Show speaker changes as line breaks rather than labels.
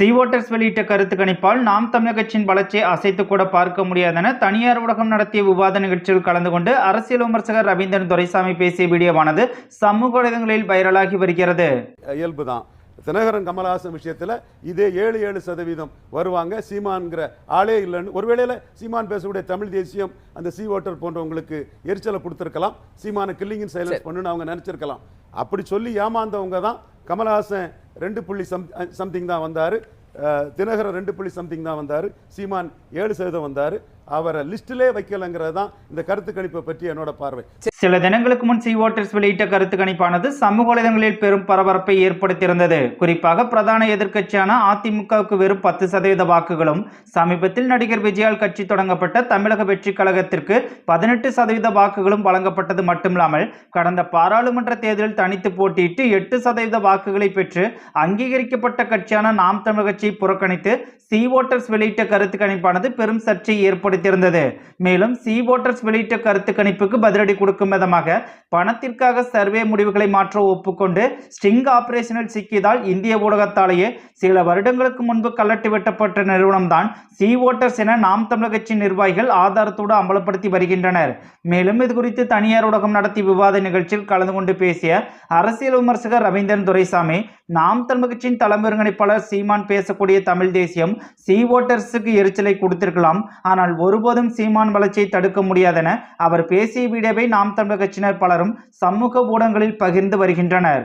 C voters வெளியிட்ட கருத்து கணிப்பால் நாம் கட்சியின் வளர்ச்சியை அசைத்து கூட பார்க்க முடியாதென தனியார் ஊடகம் நடத்திய விவாத நிகழ்ச்சியில் கலந்து கொண்டு அரசியல் விமர்சகர் ரவீந்திரன் துரைசாமி பேசிய வீடியோவானது சமூக வலைதளங்களில் வைரலாகி வருகிறது.
இயல்பு தான் தினகரன் கமலஹாசன் விஷயத்தில் இதே ஏழு ஏழு சதவீதம் வருவாங்க. சீமான்ங்கிற ஆளே இல்லைன்னு ஒருவேளையில் சீமான் பேசக்கூடிய தமிழ் தேசியம் அந்த சி ஓட்டர் போன்றவங்களுக்கு எரிச்சலை கொடுத்துருக்கலாம். சீமான கில்லிங் சைலன்ஸ் பண்ணுன்னு அவங்க நினச்சிருக்கலாம். அப்படி சொல்லி ஏமாந்தவங்க தான் கமலஹாசன் ரெண்டு புள்ளி சம் சம்திங் தான் வந்தார். தினகரன் ரெண்டு புள்ளி சம்திங் தான் வந்தார். சீமான் ஏழு சதவீதம் வந்தார். அவரை லிஸ்டிலே வைக்கலங்கிறது தான் இந்த கருத்து கணிப்பை பற்றி என்னோட பார்வை.
சில தினங்களுக்கு முன் சி ஓட்டர்ஸ் வெளியிட்ட கருத்து கணிப்பானது சமூக வலைதளங்களில் பெரும் பரபரப்பை ஏற்படுத்தியிருந்தது. குறிப்பாக பிரதான எதிர்க்கட்சியான அதிமுகவுக்கு வெறும் பத்து சதவீத வாக்குகளும் சமீபத்தில் நடிகர் விஜயால் கட்சி தொடங்கப்பட்ட தமிழக வெற்றி கழகத்திற்கு பதினெட்டு சதவீத வாக்குகளும் வழங்கப்பட்டது மட்டுமில்லாமல் கடந்த பாராளுமன்ற தேர்தலில் தனித்து போட்டியிட்டு எட்டு சதவீத வாக்குகளை பெற்று அங்கீகரிக்கப்பட்ட கட்சியான நாம் தமிழ் கட்சியை புறக்கணித்து சி ஓட்டர்ஸ் வெளியிட்ட கருத்து கணிப்பானது பெரும் சர்ச்சையை கொடுத்திருந்தது மேலும் சி ஓட்டர்ஸ் வெளியிட்ட கருத்து கணிப்புக்கு பதிலடி கொடுக்கும் விதமாக பணத்திற்காக சர்வே முடிவுகளை மாற்ற ஒப்புக்கொண்டு ஸ்டிங் ஆபரேஷனில் சிக்கியதால் இந்திய ஊடகத்தாலேயே சில வருடங்களுக்கு முன்பு கல்லட்டு வெட்டப்பட்ட நிறுவனம்தான் சி ஓட்டர்ஸ் என நாம் தமிழக கட்சி நிர்வாகிகள் ஆதாரத்தோடு அமலப்படுத்தி வருகின்றனர். மேலும் இது குறித்து தனியார் ஊடகம் நடத்திய விவாத நிகழ்ச்சியில் கலந்து கொண்டு பேசிய அரசியல் விமர்சகர் ரவீந்திரன் துரைசாமி நாம் தமிழ் கட்சியின் தலைமை ஒருங்கிணைப்பாளர் சீமான் பேசக்கூடிய தமிழ் தேசியம் சி ஓட்டர்ஸுக்கு எரிச்சலை கொடுத்திருக்கலாம். ஆனால் ஒருபோதும் சீமான் வளர்ச்சியை தடுக்க முடியாதென அவர் பேசிய வீடியோவை நாம் தமிழக கட்சியினர் பலரும் சமூக ஊடகங்களில் பகிர்ந்து வருகின்றனர்.